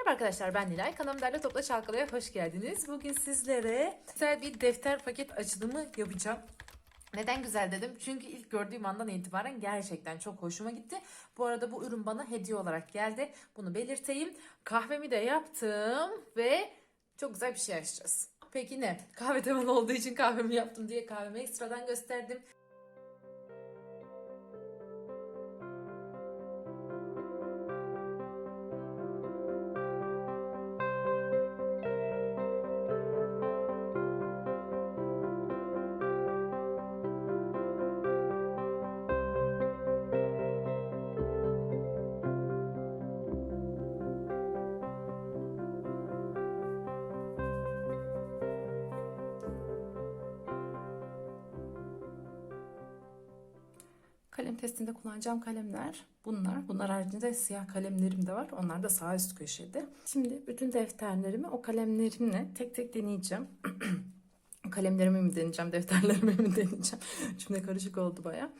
Merhaba arkadaşlar ben Nilay. Kanalım Derle Topla Çalkalı'ya hoş geldiniz. Bugün sizlere güzel bir defter paket açılımı yapacağım. Neden güzel dedim? Çünkü ilk gördüğüm andan itibaren gerçekten çok hoşuma gitti. Bu arada bu ürün bana hediye olarak geldi. Bunu belirteyim. Kahvemi de yaptım ve çok güzel bir şey açacağız. Peki ne? Kahve temalı olduğu için kahvemi yaptım diye kahvemi ekstradan gösterdim. Kalem testinde kullanacağım kalemler bunlar. Bunlar haricinde siyah kalemlerim de var. Onlar da sağ üst köşede. Şimdi bütün defterlerimi o kalemlerimle tek tek deneyeceğim. Kalemlerimi mi deneyeceğim, defterlerimi mi deneyeceğim? Şimdi karışık oldu baya.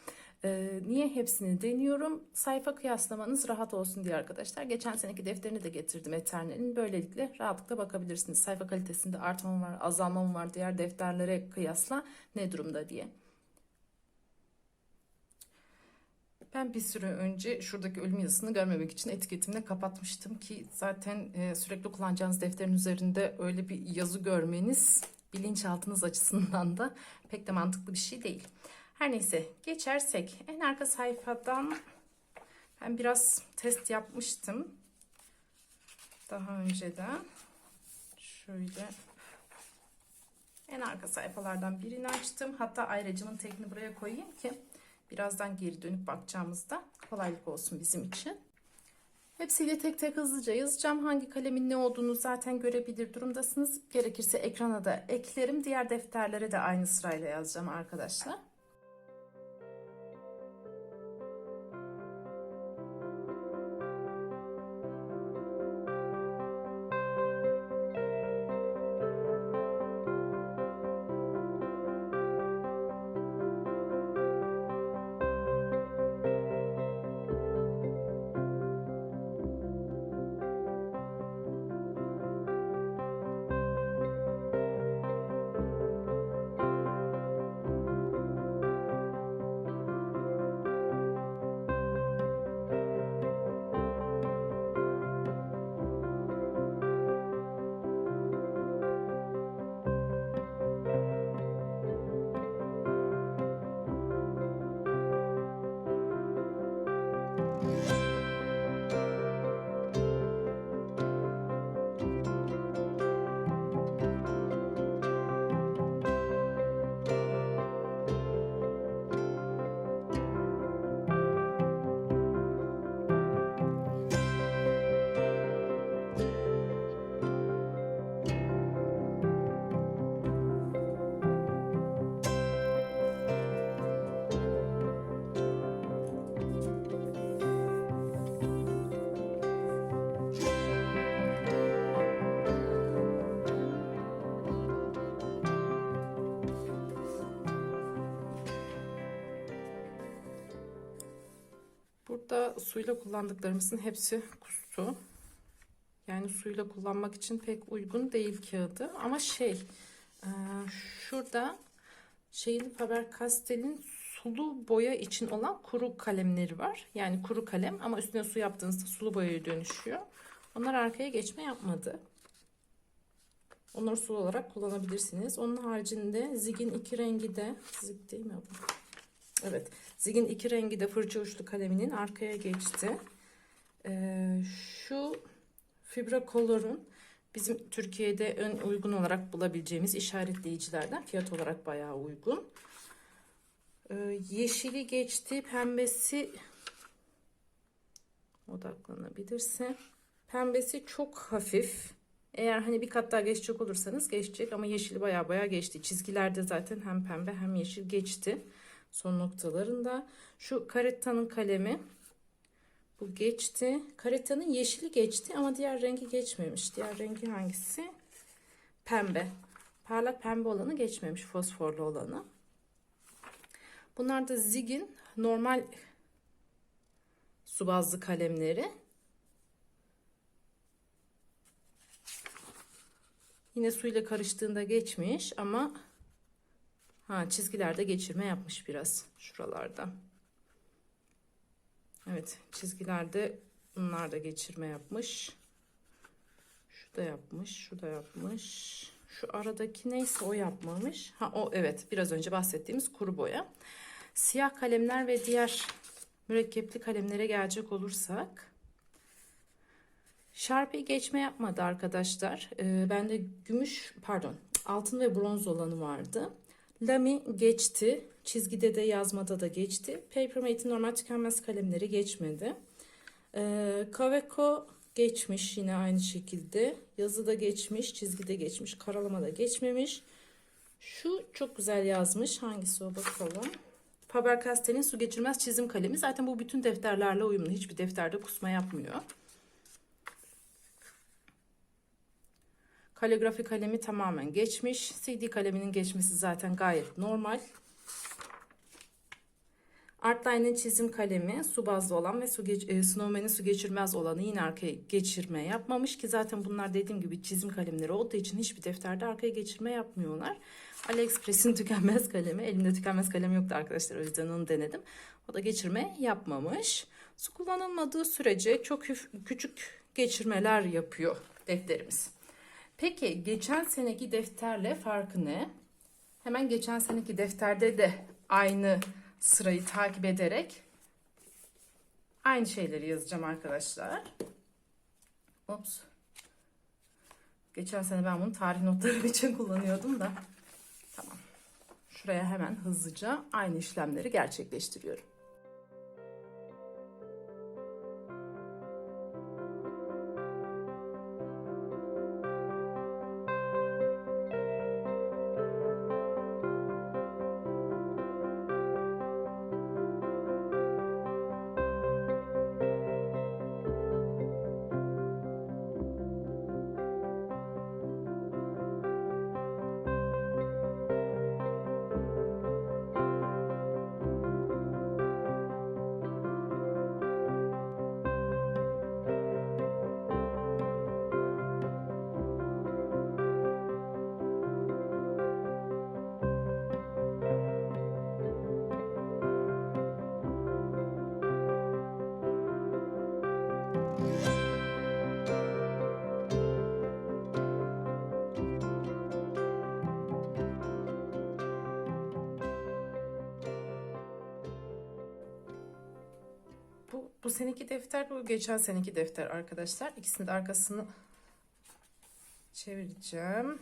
Ee, niye hepsini deniyorum? Sayfa kıyaslamanız rahat olsun diye arkadaşlar. Geçen seneki defterini de getirdim Eternal'in. Böylelikle rahatlıkla bakabilirsiniz. Sayfa kalitesinde artma mı var, azalma mı var diğer defterlere kıyasla ne durumda diye. Ben bir süre önce şuradaki ölüm yazısını görmemek için etiketimle kapatmıştım ki zaten e, sürekli kullanacağınız defterin üzerinde öyle bir yazı görmeniz bilinçaltınız açısından da pek de mantıklı bir şey değil. Her neyse geçersek en arka sayfadan ben biraz test yapmıştım. Daha önceden şöyle en arka sayfalardan birini açtım. Hatta ayrıcımın tekini buraya koyayım ki birazdan geri dönüp bakacağımızda kolaylık olsun bizim için. Hepsiyle tek tek hızlıca yazacağım. Hangi kalemin ne olduğunu zaten görebilir durumdasınız. Gerekirse ekrana da eklerim. Diğer defterlere de aynı sırayla yazacağım arkadaşlar. Suyla kullandıklarımızın hepsi kustu. Yani suyla kullanmak için pek uygun değil kağıdı. Ama şey e, şurada şeyin Faber-Castell'in sulu boya için olan kuru kalemleri var. Yani kuru kalem ama üstüne su yaptığınızda sulu boyaya dönüşüyor. Onlar arkaya geçme yapmadı. Onları sulu olarak kullanabilirsiniz. Onun haricinde Zig'in iki rengi de Zig değil mi bu? Evet. Zig'in iki rengi de fırça uçlu kaleminin arkaya geçti. Ee, şu Fibra Color'un bizim Türkiye'de en uygun olarak bulabileceğimiz işaretleyicilerden fiyat olarak bayağı uygun. Ee, yeşili geçti. Pembesi odaklanabilirse. Pembesi çok hafif. Eğer hani bir kat daha geçecek olursanız geçecek ama yeşili baya baya geçti. Çizgilerde zaten hem pembe hem yeşil geçti son noktalarında. Şu Karetta'nın kalemi bu geçti. Karetta'nın yeşili geçti ama diğer rengi geçmemiş. Diğer rengi hangisi? Pembe. Parlak pembe olanı geçmemiş. Fosforlu olanı. Bunlar da Zig'in normal su bazlı kalemleri. Yine suyla karıştığında geçmiş ama ha çizgilerde geçirme yapmış biraz şuralarda. Evet çizgilerde bunlar da geçirme yapmış. Şu da yapmış, şu da yapmış. Şu aradaki neyse o yapmamış. Ha o evet biraz önce bahsettiğimiz kuru boya. Siyah kalemler ve diğer mürekkepli kalemlere gelecek olursak. Sharpie geçme yapmadı arkadaşlar. Ee, bende gümüş pardon altın ve bronz olanı vardı. Lamy geçti. Çizgide de yazmada da geçti. Papermate'in normal tükenmez kalemleri geçmedi. Ee, geçmiş yine aynı şekilde. Yazı da geçmiş, çizgi de geçmiş, karalama da geçmemiş. Şu çok güzel yazmış. Hangisi o bakalım. Faber-Castell'in su geçirmez çizim kalemi. Zaten bu bütün defterlerle uyumlu. Hiçbir defterde kusma yapmıyor. Kaligrafi kalemi tamamen geçmiş. CD kaleminin geçmesi zaten gayet normal. Artline'in çizim kalemi su bazlı olan ve su geç, e, Snowman'in su geçirmez olanı yine arkaya geçirme yapmamış ki zaten bunlar dediğim gibi çizim kalemleri olduğu için hiçbir defterde arkaya geçirme yapmıyorlar. AliExpress'in tükenmez kalemi. Elimde tükenmez kalem yoktu arkadaşlar o yüzden onu denedim. O da geçirme yapmamış. Su kullanılmadığı sürece çok küçük geçirmeler yapıyor defterimiz. Peki geçen seneki defterle farkı ne? Hemen geçen seneki defterde de aynı sırayı takip ederek aynı şeyleri yazacağım arkadaşlar. Ops. Geçen sene ben bunu tarih notlarım için kullanıyordum da. Tamam. Şuraya hemen hızlıca aynı işlemleri gerçekleştiriyorum. Bu, seneki defter, bu geçen seneki defter arkadaşlar. İkisinin de arkasını çevireceğim.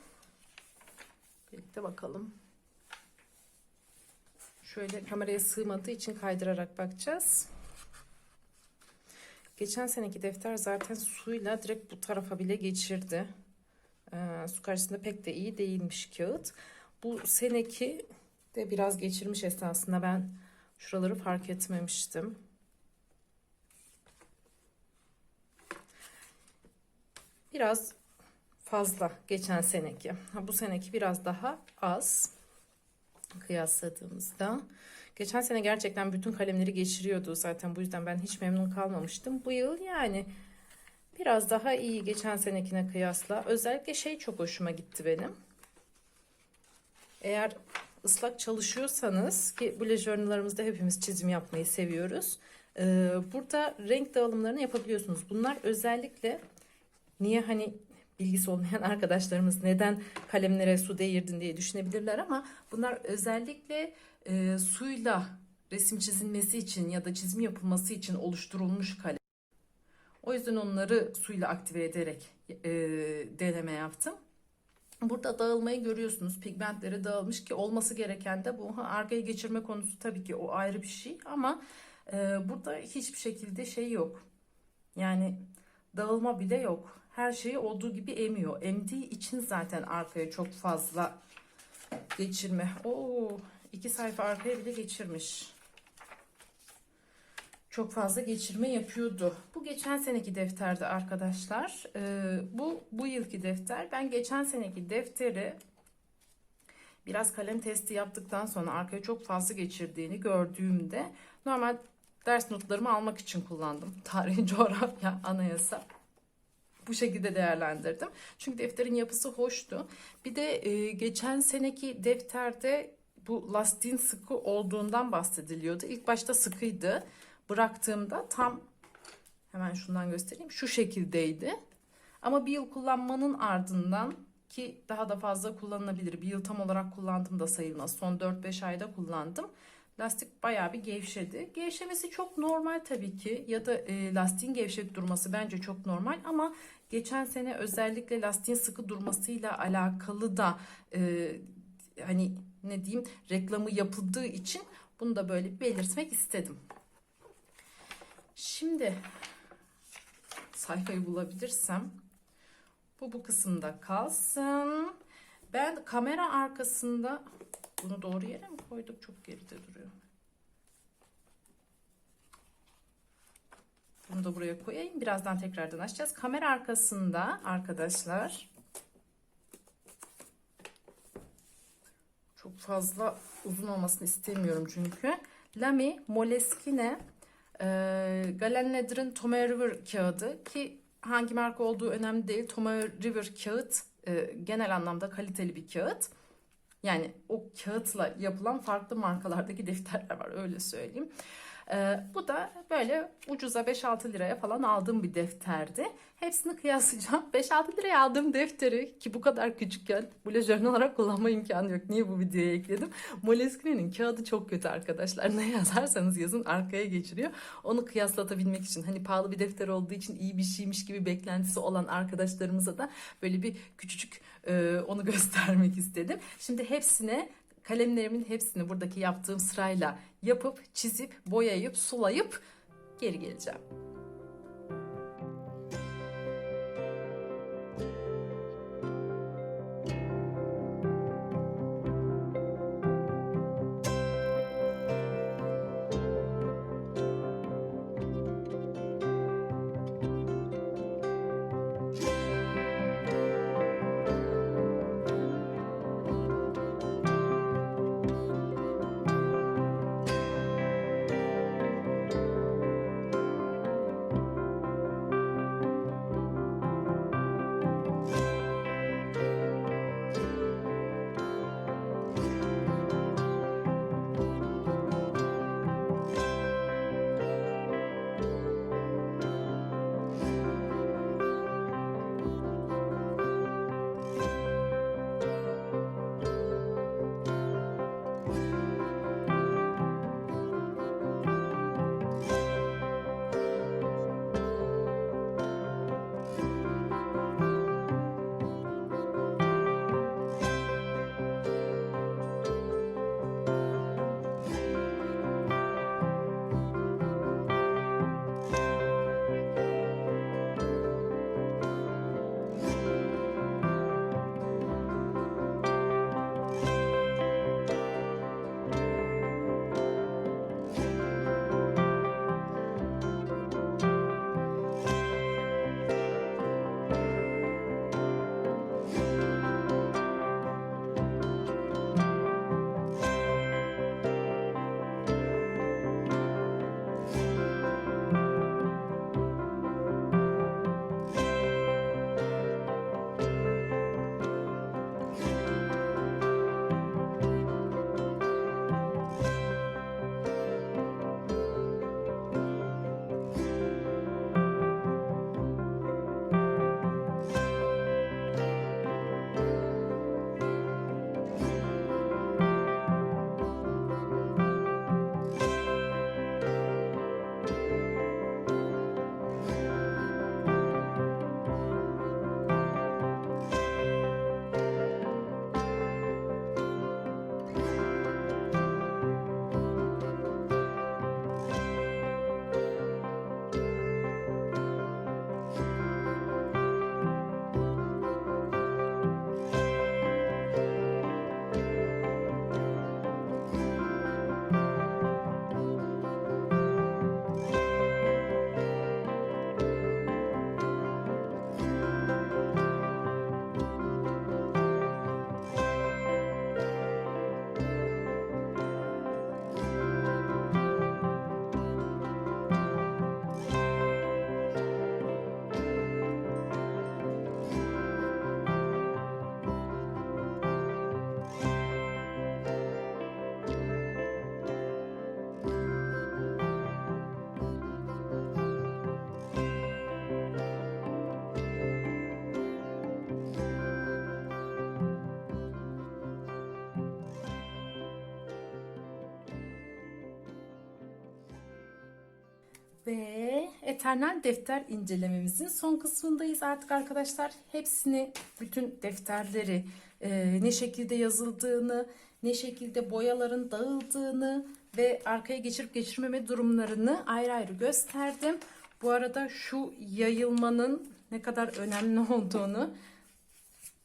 Birlikte bakalım. Şöyle kameraya sığmadığı için kaydırarak bakacağız. Geçen seneki defter zaten suyla direkt bu tarafa bile geçirdi. Ee, su karşısında pek de iyi değilmiş kağıt. Bu seneki de biraz geçirmiş esasında ben şuraları fark etmemiştim. Biraz fazla geçen seneki. Ha, bu seneki biraz daha az kıyasladığımızda. Geçen sene gerçekten bütün kalemleri geçiriyordu zaten bu yüzden ben hiç memnun kalmamıştım. Bu yıl yani biraz daha iyi geçen senekine kıyasla. Özellikle şey çok hoşuma gitti benim. Eğer ıslak çalışıyorsanız ki journallarımızda hepimiz çizim yapmayı seviyoruz. Burada renk dağılımlarını yapabiliyorsunuz. Bunlar özellikle niye hani bilgisi olmayan arkadaşlarımız neden kalemlere su değirdin diye düşünebilirler ama bunlar özellikle e, suyla resim çizilmesi için ya da çizim yapılması için oluşturulmuş kalem. O yüzden onları suyla aktive ederek e, deneme yaptım. Burada dağılmayı görüyorsunuz. Pigmentleri dağılmış ki olması gereken de bu. Arkaya geçirme konusu tabii ki o ayrı bir şey ama e, burada hiçbir şekilde şey yok. Yani dağılma bile yok. Her şeyi olduğu gibi emiyor. Emdiği için zaten arkaya çok fazla geçirme. Oo, iki sayfa arkaya bile geçirmiş. Çok fazla geçirme yapıyordu. Bu geçen seneki defterde arkadaşlar. Ee, bu bu yılki defter. Ben geçen seneki defteri biraz kalem testi yaptıktan sonra arkaya çok fazla geçirdiğini gördüğümde normal ders notlarımı almak için kullandım. Tarih, coğrafya, anayasa. Bu şekilde değerlendirdim. Çünkü defterin yapısı hoştu. Bir de e, geçen seneki defterde bu lastiğin sıkı olduğundan bahsediliyordu. İlk başta sıkıydı. Bıraktığımda tam hemen şundan göstereyim. Şu şekildeydi. Ama bir yıl kullanmanın ardından ki daha da fazla kullanılabilir. Bir yıl tam olarak kullandım da sayılmaz. Son 4-5 ayda kullandım. Lastik bayağı bir gevşedi. Gevşemesi çok normal tabii ki ya da e, lastiğin gevşek durması bence çok normal ama geçen sene özellikle lastiğin sıkı durmasıyla alakalı da e, hani ne diyeyim reklamı yapıldığı için bunu da böyle belirtmek istedim. Şimdi sayfayı bulabilirsem bu bu kısımda kalsın. Ben kamera arkasında bunu doğru yere mi koyduk? Çok geride duruyor. Bunu da buraya koyayım. Birazdan tekrardan açacağız. Kamera arkasında arkadaşlar çok fazla uzun olmasını istemiyorum çünkü. Lamy Moleskine e, Galen Leather'ın Tomoe River kağıdı ki hangi marka olduğu önemli değil. Tomoe River kağıt e, genel anlamda kaliteli bir kağıt. Yani o kağıtla yapılan farklı markalardaki defterler var öyle söyleyeyim. Ee, bu da böyle ucuza 5-6 liraya falan aldığım bir defterdi. Hepsini kıyaslayacağım. 5-6 liraya aldığım defteri ki bu kadar küçükken blajörün olarak kullanma imkanı yok. Niye bu videoya ekledim? Moleskine'nin kağıdı çok kötü arkadaşlar. Ne yazarsanız yazın arkaya geçiriyor. Onu kıyaslatabilmek için hani pahalı bir defter olduğu için iyi bir şeymiş gibi beklentisi olan arkadaşlarımıza da böyle bir küçücük e, onu göstermek istedim. Şimdi hepsine kalemlerimin hepsini buradaki yaptığım sırayla yapıp çizip boyayıp sulayıp geri geleceğim. Ve Eternal defter incelememizin son kısmındayız artık arkadaşlar. Hepsini, bütün defterleri e, ne şekilde yazıldığını, ne şekilde boyaların dağıldığını ve arkaya geçirip geçirmeme durumlarını ayrı ayrı gösterdim. Bu arada şu yayılmanın ne kadar önemli olduğunu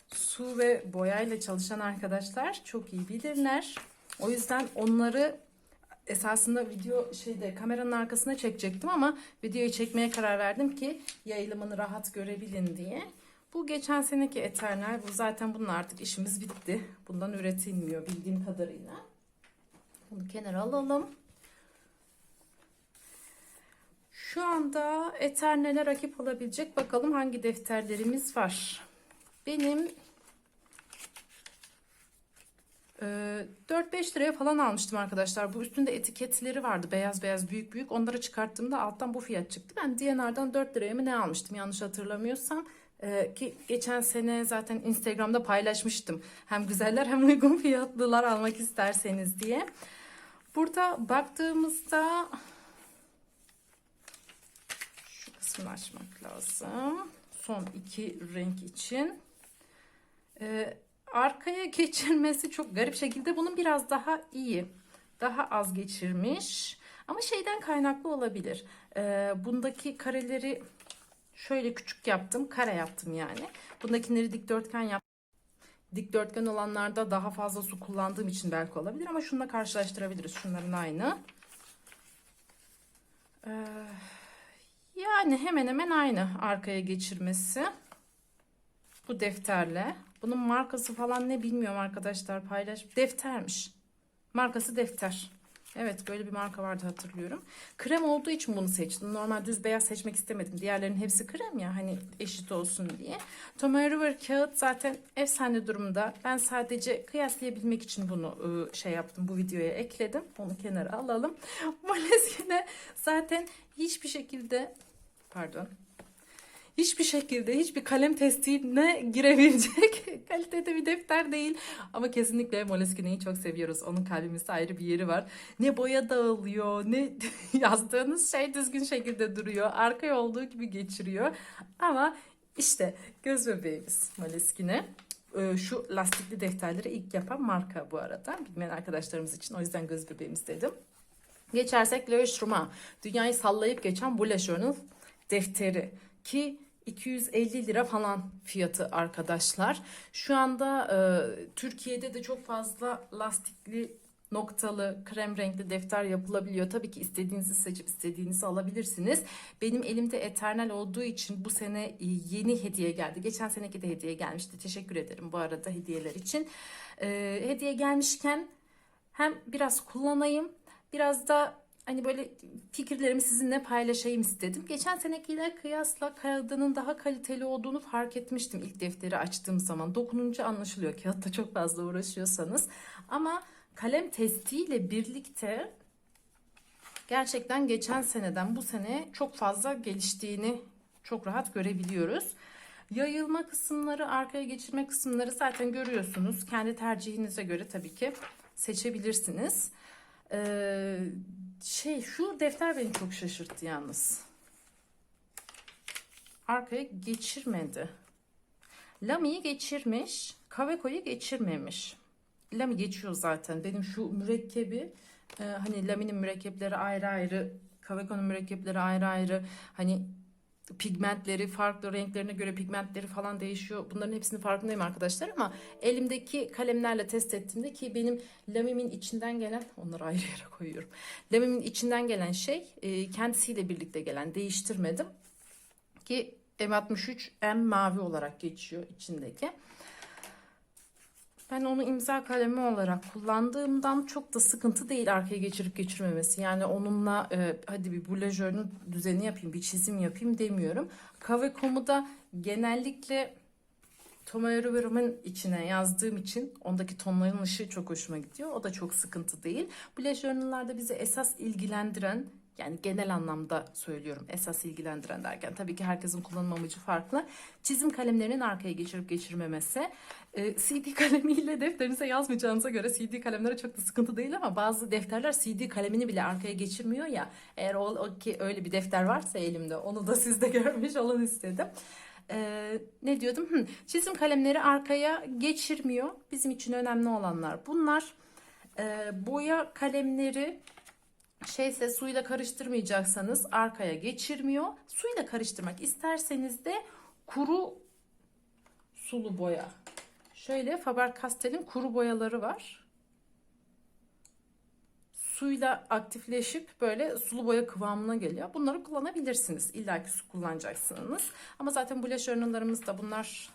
su ve boyayla çalışan arkadaşlar çok iyi bilirler. O yüzden onları esasında video şeyde kameranın arkasına çekecektim ama videoyu çekmeye karar verdim ki yayılımını rahat görebilin diye. Bu geçen seneki Eternal. Bu zaten bunun artık işimiz bitti. Bundan üretilmiyor bildiğim kadarıyla. Bunu kenara alalım. Şu anda Eternal'e rakip olabilecek bakalım hangi defterlerimiz var. Benim ee, 4-5 liraya falan almıştım arkadaşlar. Bu üstünde etiketleri vardı. Beyaz beyaz büyük büyük. Onları çıkarttığımda alttan bu fiyat çıktı. Ben DNR'dan 4 liraya mı ne almıştım yanlış hatırlamıyorsam. Ee, ki geçen sene zaten Instagram'da paylaşmıştım. Hem güzeller hem uygun fiyatlılar almak isterseniz diye. Burada baktığımızda şu kısmını açmak lazım. Son iki renk için. Ee, arkaya geçirmesi çok garip şekilde bunun biraz daha iyi. Daha az geçirmiş. Ama şeyden kaynaklı olabilir. Ee, bundaki kareleri şöyle küçük yaptım. Kare yaptım yani. Bundakileri dikdörtgen yaptım. Dikdörtgen olanlarda daha fazla su kullandığım için belki olabilir ama şununla karşılaştırabiliriz. Şunların aynı. Ee, yani hemen hemen aynı arkaya geçirmesi. Bu defterle. Bunun markası falan ne bilmiyorum arkadaşlar paylaş. Deftermiş. Markası defter. Evet böyle bir marka vardı hatırlıyorum. Krem olduğu için bunu seçtim. Normal düz beyaz seçmek istemedim. Diğerlerinin hepsi krem ya hani eşit olsun diye. Tom River kağıt zaten efsane durumda. Ben sadece kıyaslayabilmek için bunu ıı, şey yaptım. Bu videoya ekledim. Onu kenara alalım. Moleskine zaten hiçbir şekilde pardon hiçbir şekilde hiçbir kalem testine girebilecek kalitede bir defter değil. Ama kesinlikle Moleskine'yi çok seviyoruz. Onun kalbimizde ayrı bir yeri var. Ne boya dağılıyor ne yazdığınız şey düzgün şekilde duruyor. Arkaya olduğu gibi geçiriyor. Ama işte göz bebeğimiz Moleskine. Ee, Şu lastikli defterleri ilk yapan marka bu arada. Bilmeyen arkadaşlarımız için o yüzden göz bebeğimiz dedim. Geçersek Le. Dünyayı sallayıp geçen Bullet Journal defteri ki 250 lira falan fiyatı arkadaşlar. Şu anda e, Türkiye'de de çok fazla lastikli noktalı krem renkli defter yapılabiliyor. Tabii ki istediğinizi seçip istediğinizi alabilirsiniz. Benim elimde Eternal olduğu için bu sene e, yeni hediye geldi. Geçen seneki de hediye gelmişti. Teşekkür ederim bu arada hediyeler için. E, hediye gelmişken hem biraz kullanayım biraz da hani böyle fikirlerimi sizinle paylaşayım istedim. Geçen senekiyle kıyasla kağıdının daha kaliteli olduğunu fark etmiştim ilk defteri açtığım zaman. Dokununca anlaşılıyor kağıtta çok fazla uğraşıyorsanız. Ama kalem testiyle birlikte gerçekten geçen seneden bu sene çok fazla geliştiğini çok rahat görebiliyoruz. Yayılma kısımları, arkaya geçirme kısımları zaten görüyorsunuz. Kendi tercihinize göre tabii ki seçebilirsiniz. Ee, şey şu defter beni çok şaşırttı yalnız. Arkaya geçirmedi. Lami'yi geçirmiş, Kaveko'yu geçirmemiş. Lami geçiyor zaten. Benim şu mürekkebi e, hani Lami'nin mürekkepleri ayrı ayrı, Kaveko'nun mürekkepleri ayrı ayrı. Hani pigmentleri farklı renklerine göre pigmentleri falan değişiyor. Bunların hepsinin farkındayım arkadaşlar ama elimdeki kalemlerle test ettiğimde ki benim lamimin içinden gelen onları ayrı yere koyuyorum. Lamimin içinden gelen şey e, kendisiyle birlikte gelen değiştirmedim ki M63 M mavi olarak geçiyor içindeki. Ben onu imza kalemi olarak kullandığımdan çok da sıkıntı değil arkaya geçirip geçirmemesi. Yani onunla e, hadi bir blajörünün düzeni yapayım, bir çizim yapayım demiyorum. Kavekom'u da genellikle Veru'nun içine yazdığım için ondaki tonların ışığı çok hoşuma gidiyor. O da çok sıkıntı değil. Journal'larda bizi esas ilgilendiren Yani genel anlamda söylüyorum esas ilgilendiren derken. Tabii ki herkesin kullanım amacı farklı. Çizim kalemlerinin arkaya geçirip geçirmemesi. Ee, CD kalemiyle defterinize yazmayacağınıza göre CD kalemlere çok da sıkıntı değil ama bazı defterler CD kalemini bile arkaya geçirmiyor ya. Eğer o, o ki öyle bir defter varsa elimde onu da sizde görmüş olun istedim. Ee, ne diyordum? Hı, çizim kalemleri arkaya geçirmiyor. Bizim için önemli olanlar bunlar. Ee, boya kalemleri şeyse suyla karıştırmayacaksanız arkaya geçirmiyor. Suyla karıştırmak isterseniz de kuru sulu boya. Şöyle Faber-Castell'in kuru boyaları var. Suyla aktifleşip böyle sulu boya kıvamına geliyor. Bunları kullanabilirsiniz. İlla ki su kullanacaksınız. Ama zaten blush journal'larımız da bunlar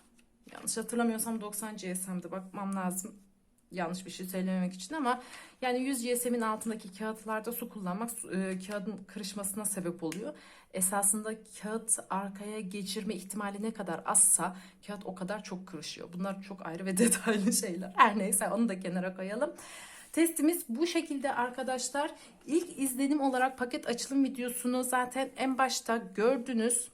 yanlış hatırlamıyorsam 90 GSM'de bakmam lazım yanlış bir şey söylememek için ama yani 100 GSM'in altındaki kağıtlarda su kullanmak e, kağıdın kırışmasına sebep oluyor. Esasında kağıt arkaya geçirme ihtimali ne kadar azsa kağıt o kadar çok kırışıyor. Bunlar çok ayrı ve detaylı şeyler. Her neyse onu da kenara koyalım. Testimiz bu şekilde arkadaşlar. İlk izlenim olarak paket açılım videosunu zaten en başta gördünüz.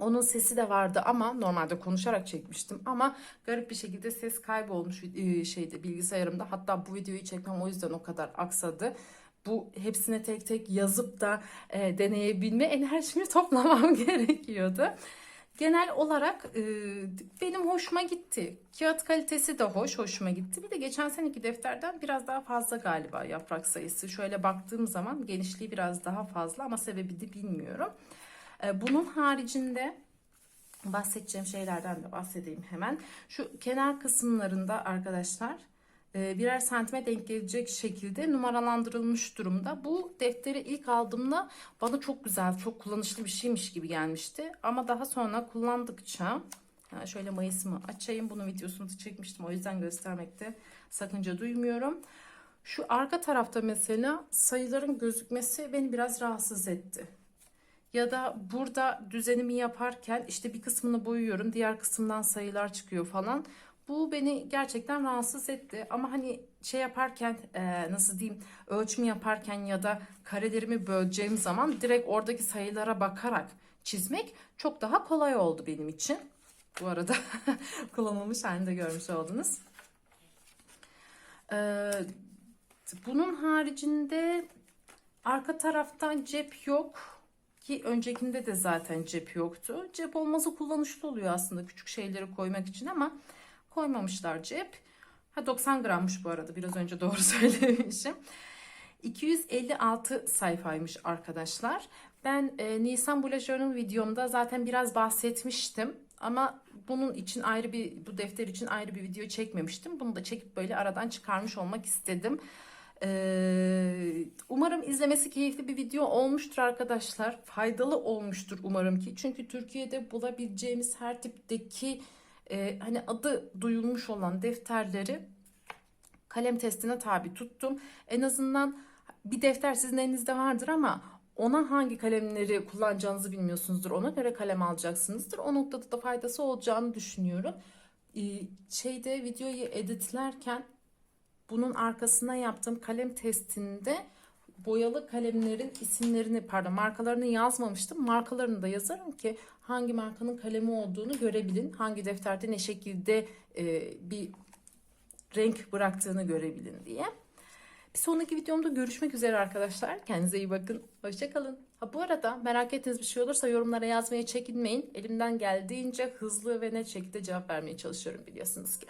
Onun sesi de vardı ama normalde konuşarak çekmiştim ama garip bir şekilde ses kaybolmuş e, şeyde bilgisayarımda. Hatta bu videoyu çekmem o yüzden o kadar aksadı. Bu hepsine tek tek yazıp da e, deneyebilme enerjimi toplamam gerekiyordu. Genel olarak e, benim hoşuma gitti. Kağıt kalitesi de hoş, hoşuma gitti. Bir de geçen seneki defterden biraz daha fazla galiba yaprak sayısı. Şöyle baktığım zaman genişliği biraz daha fazla ama sebebi de bilmiyorum. E, bunun haricinde bahsedeceğim şeylerden de bahsedeyim hemen. Şu kenar kısımlarında arkadaşlar e, birer santime denk gelecek şekilde numaralandırılmış durumda. Bu defteri ilk aldığımda bana çok güzel, çok kullanışlı bir şeymiş gibi gelmişti. Ama daha sonra kullandıkça şöyle mayısımı açayım. Bunun videosunu da çekmiştim. O yüzden göstermekte sakınca duymuyorum. Şu arka tarafta mesela sayıların gözükmesi beni biraz rahatsız etti. Ya da burada düzenimi yaparken işte bir kısmını boyuyorum, diğer kısımdan sayılar çıkıyor falan. Bu beni gerçekten rahatsız etti. Ama hani şey yaparken e, nasıl diyeyim ölçümü yaparken ya da karelerimi böleceğim zaman direkt oradaki sayılara bakarak çizmek çok daha kolay oldu benim için. Bu arada kullanılmış halinde görmüş oldunuz. Ee, bunun haricinde arka taraftan cep yok. Ki öncekinde de zaten cep yoktu. Cep olması kullanışlı oluyor aslında küçük şeyleri koymak için ama koymamışlar cep. Ha 90 grammış bu arada biraz önce doğru söylemişim. 256 sayfaymış arkadaşlar. Ben e, Nisan Journal videomda zaten biraz bahsetmiştim. Ama bunun için ayrı bir, bu defter için ayrı bir video çekmemiştim. Bunu da çekip böyle aradan çıkarmış olmak istedim. Ee, umarım izlemesi keyifli bir video olmuştur arkadaşlar. Faydalı olmuştur umarım ki. Çünkü Türkiye'de bulabileceğimiz her tipteki e, hani adı duyulmuş olan defterleri kalem testine tabi tuttum. En azından bir defter sizin elinizde vardır ama ona hangi kalemleri kullanacağınızı bilmiyorsunuzdur. Ona göre kalem alacaksınızdır. O noktada da faydası olacağını düşünüyorum. Ee, şeyde videoyu editlerken bunun arkasına yaptığım kalem testinde boyalı kalemlerin isimlerini pardon markalarını yazmamıştım. Markalarını da yazarım ki hangi markanın kalemi olduğunu görebilin. Hangi defterde ne şekilde e, bir renk bıraktığını görebilin diye. Bir sonraki videomda görüşmek üzere arkadaşlar. Kendinize iyi bakın. Hoşçakalın. Ha bu arada merak ettiğiniz bir şey olursa yorumlara yazmaya çekinmeyin. Elimden geldiğince hızlı ve net şekilde cevap vermeye çalışıyorum biliyorsunuz ki.